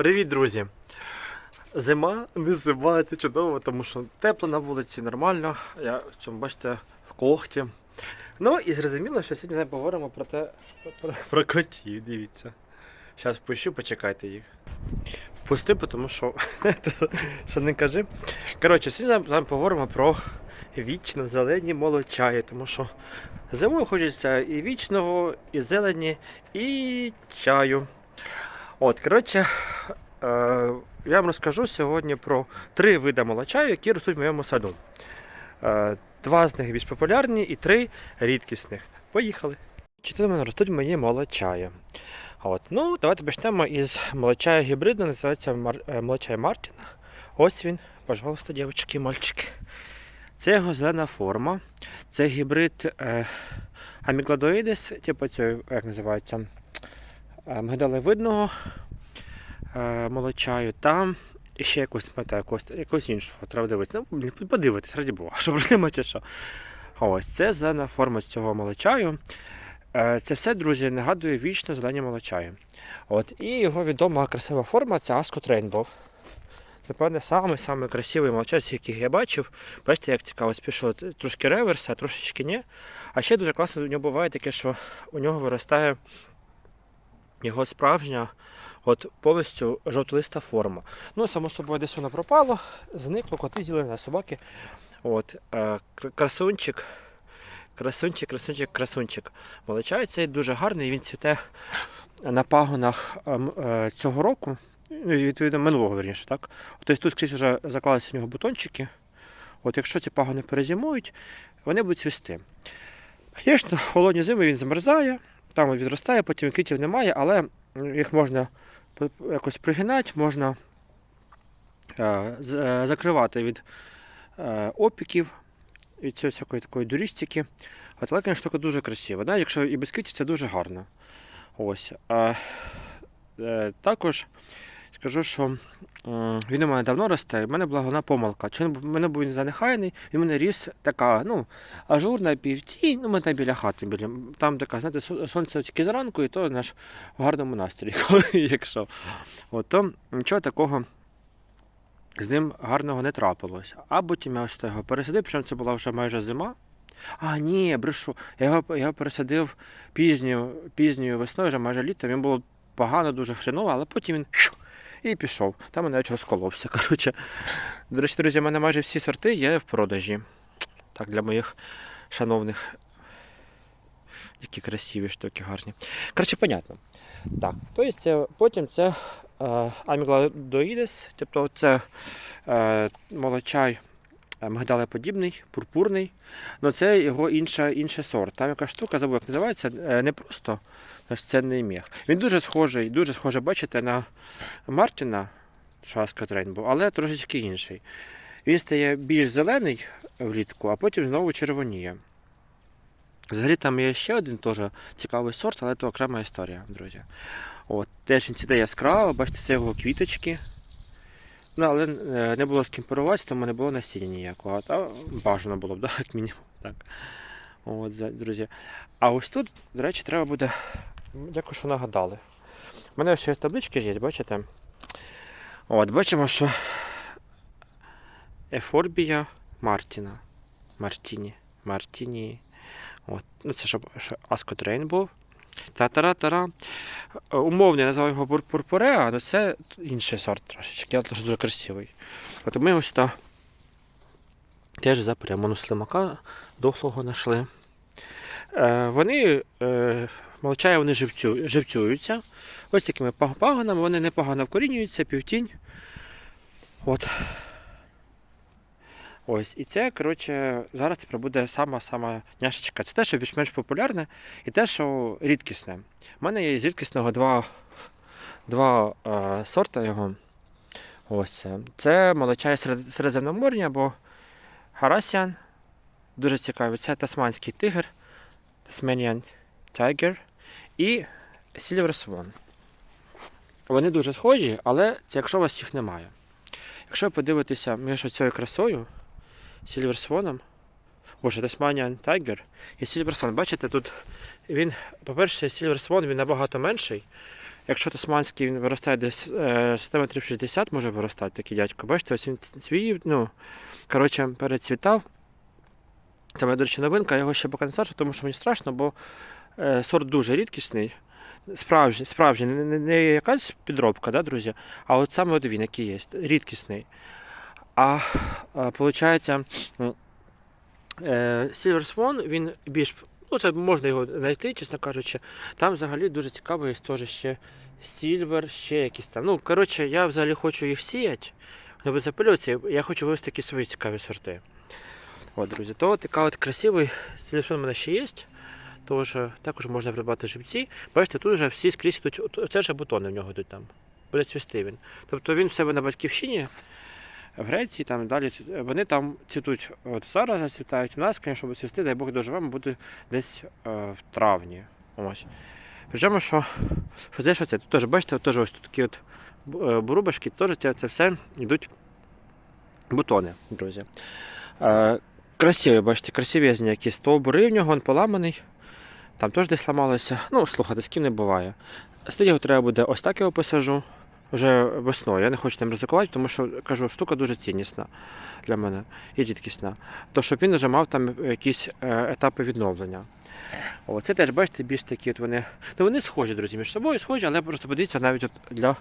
Привіт, друзі! Зима, не зима, це чудово, тому що тепло на вулиці, нормально. Я в цьому бачите в когті. Ну і зрозуміло, що сьогодні поговоримо про те, про, про котів, дивіться. Зараз впущу, почекайте їх. Впусти, тому що, що не кажи. Коротше, сьогодні з вами поговоримо про вічно зелені молочаї, тому що зимою хочеться і вічного, і зелені, і чаю. От, коротше, е, я вам розкажу сьогодні про три види молочаю, які ростуть в моєму саду. Е, два з них більш популярні і три рідкісних. Поїхали. Чотири мене ростуть мої молочаї. От, ну, давайте почнемо із молочаю гібридного, називається мар... е, молочай Мартіна. Ось він, пожалуйста, дівчатки мальчики. Це його зелена форма. Це гібрид е, амігладоїдес, типу цього, як називається, мигдалевидного е, молочаю. Там і ще якусь, не пам'ятаю, якусь іншу. Треба дивитися. Ну, подивитись, раді Бога, що проблема що. Ось це зелена форма цього молочаю. Е, Це все, друзі, нагадує вічно зелені молочаю. От, і його відома красива форма це Ascot Rainbow. Це, певне, самий самий красивий молочай, з яких я бачив. Бачите, як цікаво, пішов трошки реверс, а трошечки ні. А ще дуже класно у нього буває таке, що у нього виростає його справжня, от повністю жовтолиста форма. Ну, само собою, десь воно пропало, зникло, коти з'їли на собаки. От, е, красунчик, красунчик, красунчик, красунчик. Молочай цей дуже гарний, він цвіте на пагонах ем, е, цього року. Ну, відповідно, минулого верніше, так? Тобто тут скрізь вже заклалися в нього бутончики. От якщо ці пагони перезимують, вони будуть цвісти. Звісно, холодні зими він замерзає, там відростає, потім квітів немає, але їх можна якось пригинати, можна е, е, закривати від е, опіків, від цієї всякої такої дурістики. От, але, штука дуже красива. Да? Якщо і без квітів, це дуже гарно. Ось. Також скажу, що він у мене давно росте, і в мене була головна помилка. Чи в мене був він занехайний, і в мене ріс така, ну, ажурна півтінь, ну, ми там біля хати, біля, там така, знаєте, сонце тільки зранку, і то наш в гарному настрої, якщо. От, то нічого такого з ним гарного не трапилось. А потім я ось його пересадив, причому це була вже майже зима. А, ні, брешу. Я його, я його пересадив пізньою, пізньою весною, вже майже літом. Він було погано, дуже хреново, але потім він і пішов. Там я навіть розколовся. Коротше. До речі, друзі, в мене майже всі сорти є в продажі. Так, для моїх шановних. Які красиві штуки гарні. Коротше, понятно. Так, тобто потім це е, амігладоїдес, тобто це е, молочай мигдалеподібний, пурпурний. Ну це його інша, інший сорт. Там яка штука, забув, як називається, е, не просто це міг. Він дуже схожий, дуже схожий, бачите, на Мартіна Шаска Трейнбо, але трошечки інший. Він стає більш зелений влітку, а потім знову червоніє. Взагалі там є ще один теж цікавий сорт, але це окрема історія, друзі. От, теж він цвіте яскраво, бачите, це його квіточки. Ну, але е, не було з ким порувати, тому не було насіння ніякого. Та бажано було б, да, як мінімум. Так. От, друзі. А ось тут, до речі, треба буде. Дякую, що нагадали. У мене ще таблички є, бачите? От, бачимо, що Ефорбія Мартіна. Мартіні. Мартіні. От. Ну, це щоб що Ascot Rainbow. Та-тара-тара. Е, Умовно я називаю його пур- пурпуреа, але це інший сорт трошечки, але дуже красивий. От ми ось сюди теж запрямону слимака дохлого знайшли. Е, вони, е, молочає, вони живцю, живцюються. Ось такими пагонами, вони непогано вкорінюються, півтінь. От. Ось, і це, коротше, зараз тепер буде сама-сама няшечка. Це те, що більш-менш популярне, і те, що рідкісне. У мене є з рідкісного два, два е, сорта його. Ось це. Це молочай серед, середземномор'я або Харасіан. Дуже цікавий. Це тасманський тигр, Tasmanian Tiger і Silver Swan. Вони дуже схожі, але це якщо у вас їх немає. Якщо ви подивитеся між цією красою, Swan, боже, Tasmanian Tiger і Swan, бачите, тут він, по-перше, Swan він набагато менший. Якщо тасманський він виростає десь е, сантиметрів 60, може виростати такий дядько. Бачите, ось він цвів, ну, коротше, перецвітав. Моя, до речі, новинка, я його ще поки не саджу, тому що мені страшно, бо е, сорт дуже рідкісний. Справжній, справжній, не, не якась підробка, да, друзі, а от саме от він, який є, рідкісний. А, виходить, е, Silver Swan, він більш, ну це можна його знайти, чесно кажучи. Там взагалі дуже цікаво є теж ще Silver, ще якісь там. Ну, коротше, я взагалі хочу їх сіяти, не без я хочу вивести такі свої цікаві сорти. От, друзі, то така от красивий Silver Swan у мене ще є. Тож також можна придбати живці. Бачите, тут вже всі скрізь йдуть, от- це вже бутони в нього йдуть там. Буде цвісти він. Тобто він в себе на батьківщині, в Греції, там далі вони там цвітуть. От зараз зацвітають. У нас, звісно, щоб цвісти, дай Бог доживемо, буде десь е, в травні. Ось. Причому, що, що це, що це? Тут теж, бачите, теж ось тут такі от е, бурубашки, теж це, це все йдуть бутони, друзі. Е, красиві, бачите, красиві якісь стовбури в нього, він поламаний. Там теж десь ламалося. Ну, слухайте, з ким не буває. Стоїть його треба буде ось так його посажу. Вже весною. Я не хочу ним ризикувати, тому що кажу, штука дуже ціннісна для мене і рідкісна. То щоб він вже мав там якісь е, етапи відновлення. О, це теж, бачите, більш такі от вони. Ну вони схожі, друзі, між собою схожі, але просто подивіться навіть от для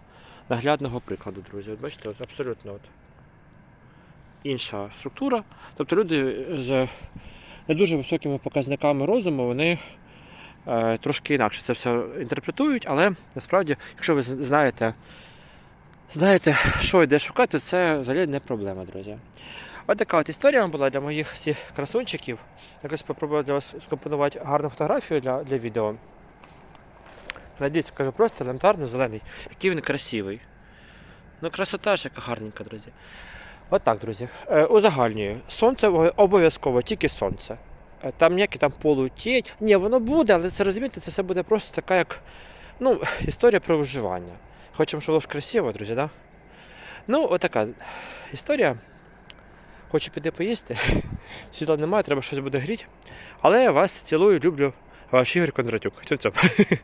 наглядного прикладу, друзі. От бачите, от абсолютно от інша структура. Тобто люди з не дуже високими показниками розуму, вони е, трошки інакше це все інтерпретують, але насправді, якщо ви знаєте, знаєте, що і де шукати, це взагалі не проблема, друзі. От така от історія була для моїх всіх красунчиків. Якось спробую для вас скомпонувати гарну фотографію для, для відео. Надіюсь, кажу просто елементарно зелений, який він красивий. Ну, красота ж яка гарненька, друзі. От так, друзі. Е, узагальнюю. Сонце обов'язково, тільки сонце. Е, Там ніякі там полутінь. Ні, воно буде, але це розумієте, це все буде просто така, як ну, історія про виживання. Хочемо, щоб було красиво, друзі, да? Ну, отака історія. Хочу піти поїсти. Світла немає, треба щось буде гріти. Але я вас цілую, люблю. Ваш Ігор Кондратюк. Цьом-цьом.